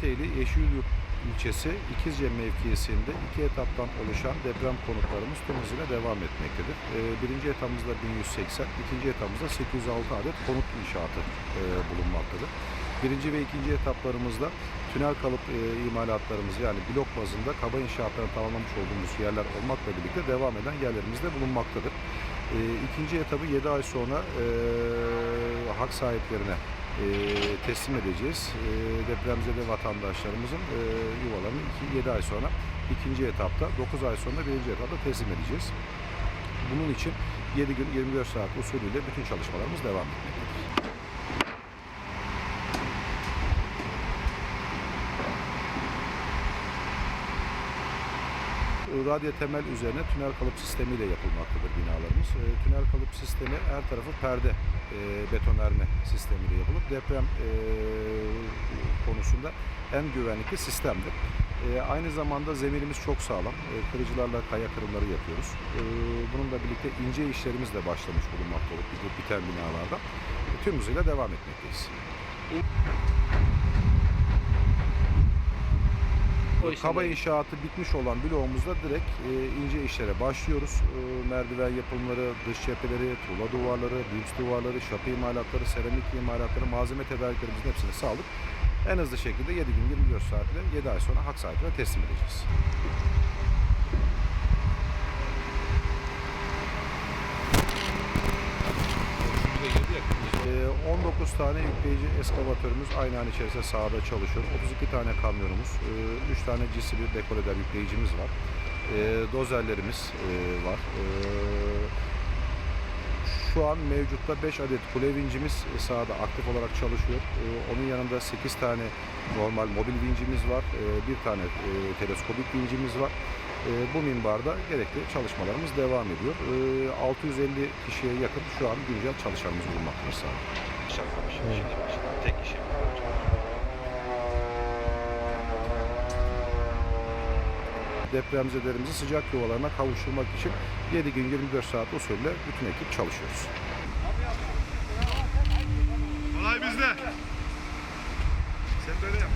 Teyli Yeşilyurt ilçesi İkizce mevkiyesinde iki etaptan oluşan deprem konutlarımız tüm hızıyla devam etmektedir. Ee, birinci etapımızda 1180, ikinci etapımızda 806 adet konut inşaatı e, bulunmaktadır. Birinci ve ikinci etaplarımızda tünel kalıp e, imalatlarımız yani blok bazında kaba inşaatlarını tamamlamış olduğumuz yerler olmakla birlikte devam eden yerlerimiz de bulunmaktadır. E, ikinci etabı 7 ay sonra e, hak sahiplerine teslim edeceğiz. E, depremzede vatandaşlarımızın e, yuvalarını 7 ay sonra ikinci etapta, 9 ay sonra birinci etapta teslim edeceğiz. Bunun için 7 gün 24 saat usulüyle bütün çalışmalarımız devam etmektedir. radyo temel üzerine tünel kalıp sistemiyle yapılmaktadır E, tünel kalıp sistemi her tarafı perde e, betonarme sistemiyle yapılıp deprem e, konusunda en güvenlikli sistemdir. E, aynı zamanda zeminimiz çok sağlam. E, kırıcılarla kaya kırımları yapıyoruz. E, bununla birlikte ince işlerimiz de başlamış bulunmakta olup biten binalarda. E, tüm hızıyla devam etmekteyiz. Kaba inşaatı bitmiş olan bloğumuzda direkt e, ince işlere başlıyoruz. E, merdiven yapımları, dış cepheleri, tuğla duvarları, bips duvarları, şapı imalatları, seramik imalatları, malzeme tedariklerimizin hepsini sağlık. En hızlı şekilde 7 gün 24 saatle 7 ay sonra hak sahibine teslim edeceğiz. E, 19 tane yükleyici eskavatörümüz aynı an içerisinde sahada çalışıyor. 32 tane kamyonumuz, 3 tane GCB dekoleder yükleyicimiz var. E, dozerlerimiz e, var. E, şu an mevcutta 5 adet kule vincimiz sahada aktif olarak çalışıyor. E, onun yanında 8 tane normal mobil vincimiz var. E, bir tane e, teleskopik vincimiz var. E, bu minbarda gerekli çalışmalarımız devam ediyor. E, 650 kişiye yakın şu an güncel çalışanımız bulunmaktadır sahada. Tek kişi. Depremzedelerimizi sıcak yuvalarına kavuşturmak için 7 gün 24 saat usulüyle bütün ekip çalışıyoruz. Olay bizde. Sen böyle yap.